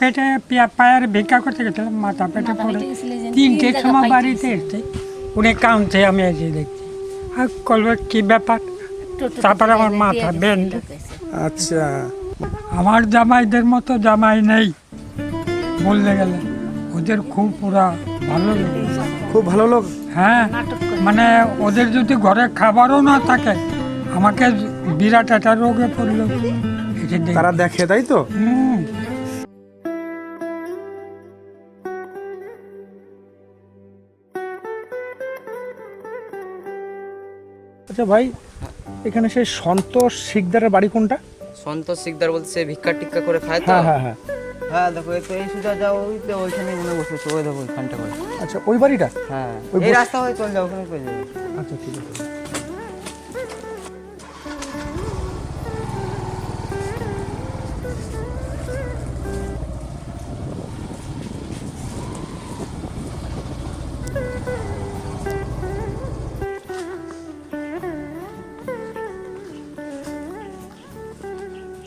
পেটে পায়ের ভিক্ষা করতে গেছিলাম মাথা পেটে পড়ে। তিনটের সময় বাড়িতে এসছে উনি কাউন্সে আমি এসে দেখছি। আর করব কি ব্যাপার? তারপরে আমার মাথা ঢুকেছে। আচ্ছা। আমার জামাইদের মতো জামাই নেই বলতে গেলে। ওদের খুব পুরা ভালো লোক। খুব ভালো লোক? হ্যাঁ মানে ওদের যদি ঘরে খাবারও না থাকে আমাকে বিরাট একটা রোগে পড়ল। তারা দেখে তাই তো? হুম। আচ্ছা ভাই এখানে সেই সন্তোষ শিকদারের বাড়ি কোনটা? সন্তোষ শিকদার বলছে ভিক্ষা টিক্কা করে খায় তো। হ্যাঁ হ্যাঁ হ্যাঁ। হ্যাঁ দেখো এই তো এই সুজা যাও ওই তো ওইখানে মনে বসেছে ওই দেখো ওইখানটা করে। আচ্ছা ওই বাড়িটা? হ্যাঁ ওই রাস্তা হয়ে চলে যাও ওখানে আচ্ছা ঠিক আছে।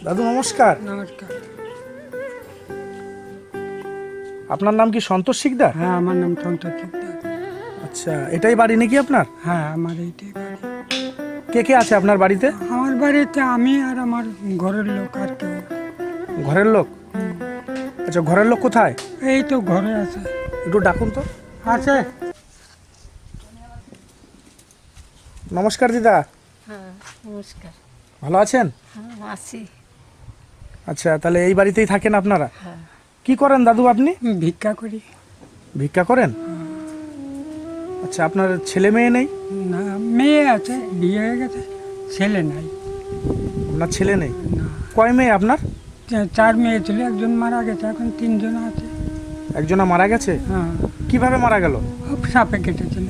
দাদু নমস্কার। নমস্কার। আপনার নাম কি সন্তোষ শিকদার? হ্যাঁ আমার নাম সন্তোষ শিকদার। আচ্ছা এটাই বাড়ি নাকি আপনার? হ্যাঁ আমার এইটাই বাড়ি। কে কে আছে আপনার বাড়িতে? আমার বাড়িতে আমি আর আমার ঘরের লোক আর কেউ ঘরের লোক? আচ্ছা ঘরের লোক কোথায়? এই তো ঘরে আছে। একটু ডাকুন তো। আছে। নমস্কার দিদা। হ্যাঁ নমস্কার। ভালো আছেন? হ্যাঁ আছি। আচ্ছা তাহলে এই বাড়িতেই থাকেন আপনারা? হ্যাঁ। কি করেন দাদু আপনি? ভিক্ষা করি। ভিক্ষা করেন? আচ্ছা আপনার ছেলে মেয়ে নেই? না মেয়ে আছে বিয়ে হয়ে গেছে ছেলে নাই। আপনার ছেলে নেই? কয় মেয়ে আপনার? চার মেয়ে ছিল একজন মারা গেছে এখন তিনজন আছে। একজনা মারা গেছে? হ্যাঁ। কীভাবে মারা গেল? সাপে কেটেছিল।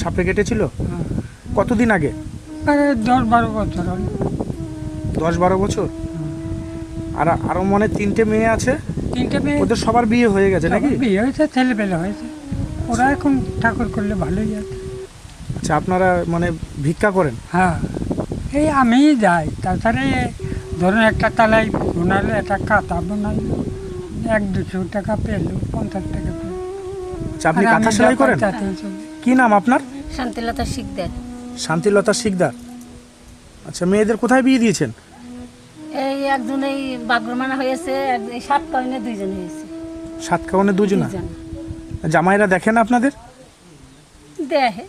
সাপে কেটেছিল? হ্যাঁ। কতদিন আগে? দশ বারো বছর হলো। দশ বারো বছর? আর আরও মনে তিনটে মেয়ে আছে। তিনটে মেয়ে? ওদের সবার বিয়ে হয়ে গেছে নাকি? বিয়ে হয়েছে ছেলে পেলে হয়েছে। ওরা এখন ঠাকুর করলে ভালোই আছে আচ্ছা আপনারা মানে ভিক্ষা করেন? হ্যাঁ। এই আমিই যাই তাছাড়া ধরুন একটা তালাই বোনালে একটা কাঁথা বানাইলো এক দুশো টাকা পেল পঞ্চাশ টাকা পেল। আচ্ছা আপনি কাঁথা সেলাই করেন? কি নাম আপনার? শান্তিলতা শিকদার। শান্তিলতা শিকদার। আচ্ছা মেয়েদের কোথায় বিয়ে দিয়েছেন? একজন এই বাগরমানা হয়েছে সাত কয়নে দুইজন হয়েছে। সাত কাউনে দুজনা দুইজন। জামাইরা দেখেন আপনাদের? দেখে।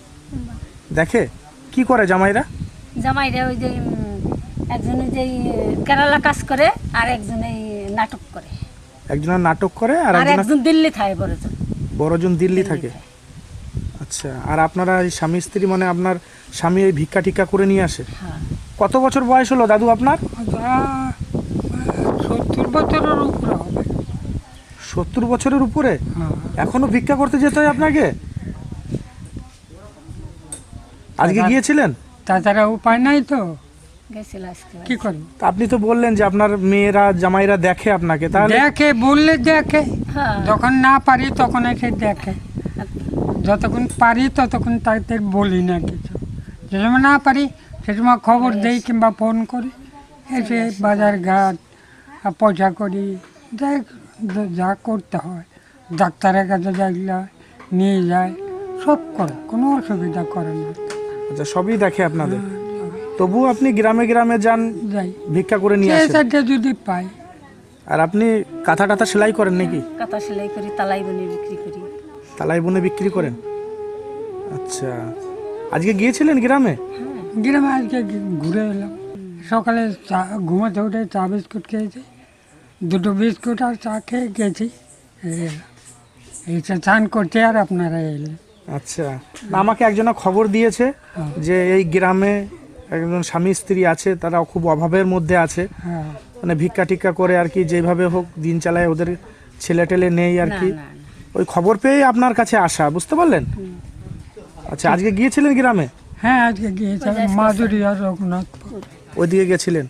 দেখে? কি করে জামাইরা? জামাইরা ওই যে একজন যে কেরালা কাজ করে আর একজন এই নাটক করে। একজনের নাটক করে আর আর একজন দিল্লি থাকে বড়জন। বড়জন দিল্লি থাকে? আচ্ছা আর আপনারা এই স্বামী স্ত্রী মানে আপনার স্বামী এই ভিক্ষা টিক্ষা করে নিয়ে আসে? হ্যাঁ। কত বছর বয়স হলো দাদু আপনার? সত্তর বছরের উপরে হবে। সত্তর বছরের উপরে? হ্যাঁ। এখনও ভিক্ষা করতে যেতে হয় আপনাকে? আজকে গিয়েছিলেন? তাছাড়া উপায় নাই তো। কি করব তা আপনি তো বললেন যে আপনার মেয়েরা জামাইরা দেখে আপনাকে তাহলে দেখে বললে দেখে। হ্যাঁ। যখন না পারি তখন এসে দেখে। যতক্ষণ পারি ততক্ষণ তাদের বলি না কিছু। যে সময় না পারি সে সময় খবর দেই কিংবা ফোন করি। এসে বাজার ঘাট পয়সা করি যাই যা- যা করতে হয়। ডাক্তারের কাছে যাইলে নিয়ে যায় সব করে কোনো অসুবিধা করে না। আচ্ছা সবই দেখে আপনাদের? তবু আপনি গ্রামে গ্রামে যান যাই। ভিক্ষা করে নিয়ে আসেন? যদি পাই। আর আপনি কাঁথা টাথা সেলাই করেন নাকি? কাঁথা সেলাই করি তালাই বনে বিক্রি করি। তালাই বনে বিক্রি করেন? আচ্ছা। আজকে গিয়েছিলেন গ্রামে? গ্রামে আজকে ঘুরে এলাম। সকালে চা ঘুমাতে উঠে চা বিস্কুট খেয়েছি। দুটো বিস্কুট আর চা খেয়ে গেছি। এই চান করতে আর আপনারা এলেন। আচ্ছা না, আমাকে একজন খবর দিয়েছে হ্যাঁ। যে এই গ্রামে একজন স্বামী স্ত্রী আছে তারা খুব অভাবের মধ্যে আছে। হ্যাঁ। মানে ভিক্ষা টিক্ষা করে আর কি যেভাবে হোক দিন চালায় ওদের ছেলে টেলে নেই আর কি। ওই খবর পেয়ে আপনার কাছে আসা বুঝতে পারলেন? আচ্ছা আজকে গিয়েছিলেন গ্রামে? হ্যাঁ আজকে গিয়েছে মাধুরী আর রঘুনাথপুর। ওইদিকে গেছিলেন?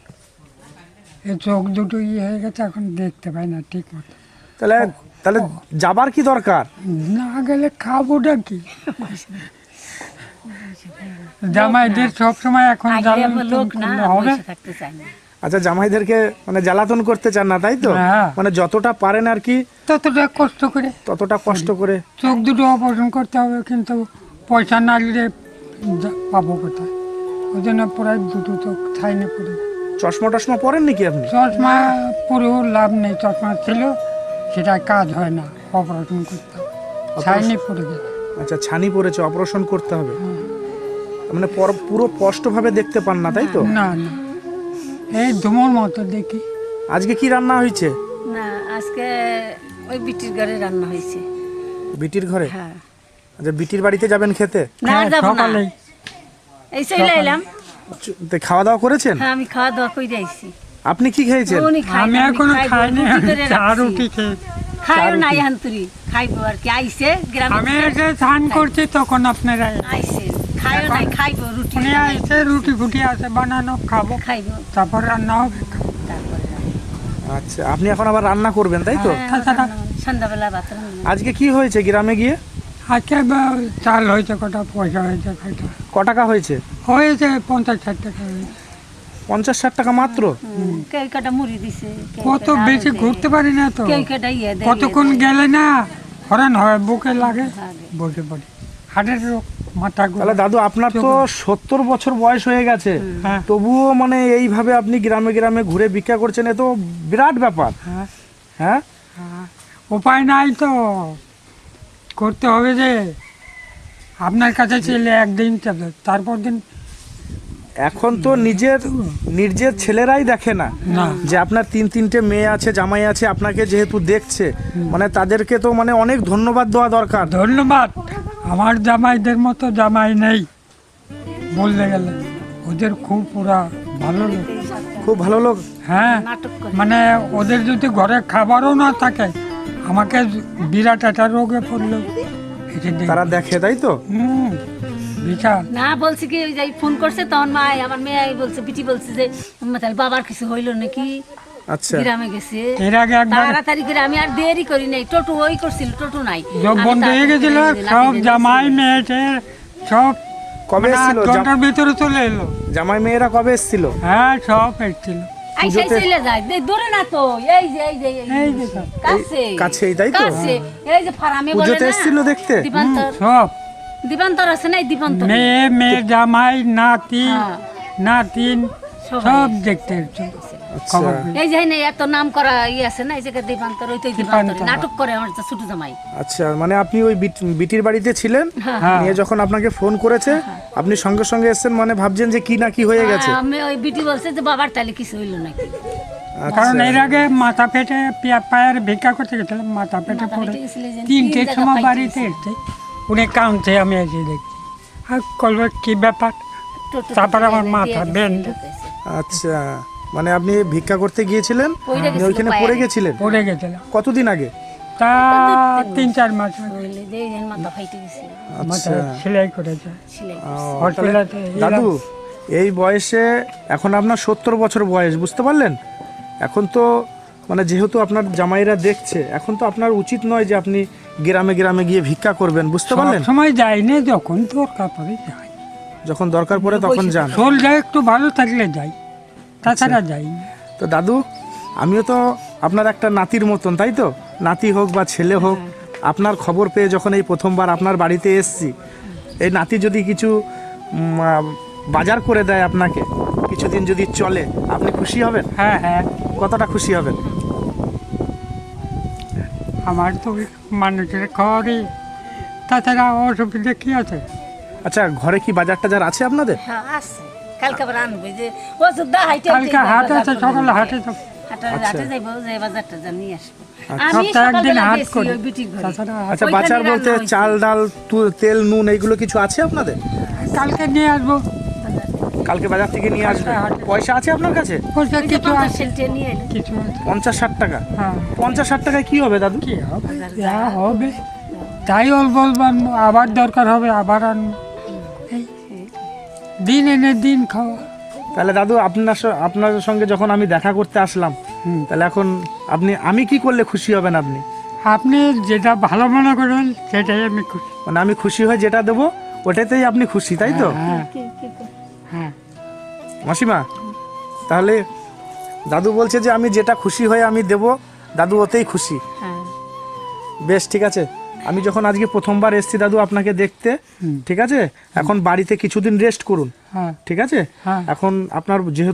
এই চোখ দুটো ইয়ে হয়ে গেছে এখন দেখতে পাই না ঠিক মতো। তাহলে তাহলে যাবার কি দরকার? না গেলে খাবোটা কি? জামাইদের সবসময় এখন আগে জ্বালান আমার লোক না হবে। আচ্ছা জামাইদেরকে মানে জ্বালাতন করতে চান না তাই তো? হ্যাঁ। মানে যতটা পারেন আর কি ততটা কষ্ট করে। ততটা কষ্ট করে। চোখ দুটো অপারেশন করতে হবে কিন্তু পয়সা না দিলে যা- পাবো কোথায়? ওই জন্য প্রায় দুটো চোখ ছাইনে পড়ে। গেছে। চশমা টশমা পরেন নাকি আপনি? চশমা পরেও লাভ নেই চশমা ছিল সেটা কাজ হয় না অপারেশন করতে হবে ছাইনে পড়ে গেছে আচ্ছা ছানি পড়েছে অপারেশন করতে হবে। মানে পর- পুরো স্পষ্টভাবে দেখতে পান না তাই তো? না না। এই ধুমোর মতো দেখি। আজকে কি রান্না হয়েছে? না আজকে ওই বিটির ঘরে রান্না হয়েছে। বিটির ঘরে? হ্যাঁ। আচ্ছা বিটির বাড়িতে যাবেন খেতে? না হ্যাঁ, যাব না। এই চলে এলাম। তে খাওয়া দাওয়া করেছেন? হ্যাঁ আমি খাওয়া দাওয়া করে আপনি কি খেয়েছেন? আমি এখনও খাইনি আমি চা রুটি খাইও না খাইবো আর কি। আইসে গ্রামে আমি স্নান করছি তখন আপনারা আইসে খাইও নাই খাইবো রুটি। উনি আইসে রুটি ফুটি আছে বানানো খাব। খাইবো। তারপর রান্না হবে। আচ্ছা আপনি এখন আবার রান্না করবেন তাই তো? হ্যাঁ, সন্ধ্যাবেলা ভাত আজকে কি হয়েছে গ্রামে গিয়ে? আজকে বা- চাল হয়েছে কটা পয়সা হয়েছে কটা ক টাকা হয়েছে? হয়েছে পঞ্চাশ ষাট টাকা হয়েছে। পঞ্চাশ ষাট টাকা মাত্র? কত বেশি ঘুরতে পারি না তো। ইয়ে কতক্ষণ গেলে না হরেন হয় বুকে লাগে। লাগে। বসে পড়ি। হাটের রোগ মাথা তাহলে দাদু আপনার তো সত্তর বছর বয়স হয়ে গেছে। হ্যাঁ। তবুও মানে এইভাবে আপনি গ্রামে গ্রামে ঘুরে ভিক্ষা করছেন এ তো বিরাট ব্যাপার। হ্যাঁ। হ্যাঁ? হ্যাঁ। উপায় নাই তো। করতে হবে যে আপনার কাছে ছেলে একদিন চলে তারপর দিন এখন তো নিজের নিজের ছেলেরাই দেখে না না। যে আপনার তিন তিনটে মেয়ে আছে জামাই আছে আপনাকে যেহেতু দেখছে মানে তাদেরকে তো মানে অনেক ধন্যবাদ দেওয়া দরকার। ধন্যবাদ। আমার জামাইদের মতো জামাই নেই বলতে গেলে। ওদের খুব পুরা ভালো লোক। খুব ভালো লোক। হ্যাঁ মানে ওদের যদি ঘরে খাবারও না থাকে আমাকে বিরাট একটা রোগে পড়ল। তারা দেখে তাই তো? হুম বিশাল। না বলছি কি ওই যে ফোন করছে তখন মা আমার মেয়ে বলছে বিটি বলছে যে তাহলে বাবার কিছু হইল নাকি? আচ্ছা। গ্রামে গেছে। এর আগে একবার তাড়াতাড়ি করে আমি আর দেরি করি নাই টোটো ওই করছিল টোটো নাই। বন্ধ হয়ে গেছিল সব জামাই। সব কবে মানে এসেছিল? ভিতরে চলে এলো। জামাই মেয়েরা কবে এসেছিল? হ্যাঁ সব এসেছিল। চলে যায়। দে- দূরে না তো। এই যে এই যে এই যে। সব। কাছে। কাছেই, তাই তো? কাছে। এই যে ফারামে বলে পুজোতে না। এসেছিল দেখতে? দীপান্তর সব। দীপান্তর আছে না দীপান্তর মেয়ে মেয়ে জামাই নাতি হ্যাঁ। নাতিন সব দেখতে এসেছিল। আচ্ছা। হ্যাঁ। খবর পেয়ে। এই যে না এত নাম করা ই আছে না এই যে দীপান্তর ওই তো দীপান্তর দীপান্তর। নাটক করে আমার ছোট জামাই। আচ্ছা মানে আপনি ওই বিটির বাড়িতে ছিলেন? হ্যাঁ। নিয়ে যখন আপনাকে ফোন করেছে আপনি সঙ্গে সঙ্গে এসেছেন মানে ভাবছেন যে কি না কি হয়ে গেছে? হ্যাঁ, আমি ওই বিটি বলছে যে বাবার তাহলে কিছু হইল নাকি? কারণ আচ্ছা এর আগে মাথা পেটে পিয়া- পায়ের ভিক্ষা করতে গেছিলাম মাথা পেটে মাথা পড়ে। ফেটে গেছিল যে তিনটের তিন সময় বাড়িতে এসছে উনি কাউন্টে আমি এসে দেখছি। আর কলবে কি ব্যাপার? তারপরে আমার মাথা বেন্ড আচ্ছা। মানে আপনি ভিক্ষা করতে গিয়েছিলেন? আপনি ওইখানে পড়ে গেছিলেন? পড়ে গেছিলাম কতদিন আগে? তা তিন চার মাস আচ্ছা। সেলাই করেছে। দাদু এই বয়সে এখন আপনার সত্তর বছর বয়স বুঝতে পারলেন? এখন তো মানে যেহেতু আপনার জামাইরা দেখছে এখন তো আপনার উচিত নয় যে আপনি গ্রামে গ্রামে গিয়ে ভিক্ষা করবেন বুঝতে পারলেন? সময় যাই না যখন দরকার পড়ে যাই যখন দরকার পড়ে তখন যান। শরীরটা একটু ভালো থাকলে যাই তাছাড়া যাই। তো দাদু আমিও তো আপনার একটা নাতির মতন তাই তো? নাতি হোক বা ছেলে হোক আপনার খবর পেয়ে যখন এই প্রথমবার আপনার বাড়িতে এসছি এই নাতি যদি কিছু বাজার করে দেয় আপনাকে কিছুদিন যদি চলে আপনি খুশি হবেন? হ্যাঁ হ্যাঁ। কতটা খুশি হবেন? আমার তো মানুষের খাওয়ারই তাছাড়া অসুবিধা কি আছে। আচ্ছা ঘরে কি বাজার টাজার আছে আপনাদের? হ্যাঁ আছে। কালকে আবার আনবে যে ওষুধ দা হাইটে কালকে হাট আছে সকালে হাটে তো হাটে হাটে যাইবো যে বাজারটা যা আসব। সপ্তাহে একদিন সকালবেলা হাট গেছি করি। ওই বিটির ঘরে। তাছাড়া আচ্ছা বাজার বলতে চাল ডাল তু- তেল নুন এইগুলো কিছু আছে আপনাদের? কালকে নিয়ে আসব। কালকে বাজার থেকে নিয়ে আসবেন হাটে। পয়সা আছে আপনার কাছে? পঞ্চাশ নিয়ে কিছু পঞ্চাশ ষাট টাকা? হ্যাঁ। পঞ্চাশ ষাট টাকায় কি হবে দাদু? কি হবে? যা হবে। তাই অল্প অল্প আবার দরকার হবে আবার আনব। দিন এনে দিন খাওয়া। তাহলে দাদু আপনার আপনার সঙ্গে যখন আমি দেখা করতে আসলাম তাহলে এখন আপনি আমি কি করলে খুশি হবেন আপনি? আপনি যেটা ভালো মনে করেন সেটাই আমি খুশি। মানে আমি খুশি হয়ে যেটা দেবো ওটাতেই আপনি খুশি তাই তো? হ্যাঁ কি- কি করে? হ্যাঁ। মাসিমা তাহলে দাদু বলছে যে আমি যেটা খুশি হয়ে আমি দেব দাদু ওতেই খুশি। হ্যাঁ। বেশ ঠিক আছে? আমি যখন আজকে প্রথমবার এসছি দাদু আপনাকে দেখতে ঠিক আছে? এখন বাড়িতে কিছুদিন রেস্ট করুন হ্যাঁ। ঠিক আছে? হ্যাঁ। এখন আপনার যেহেতু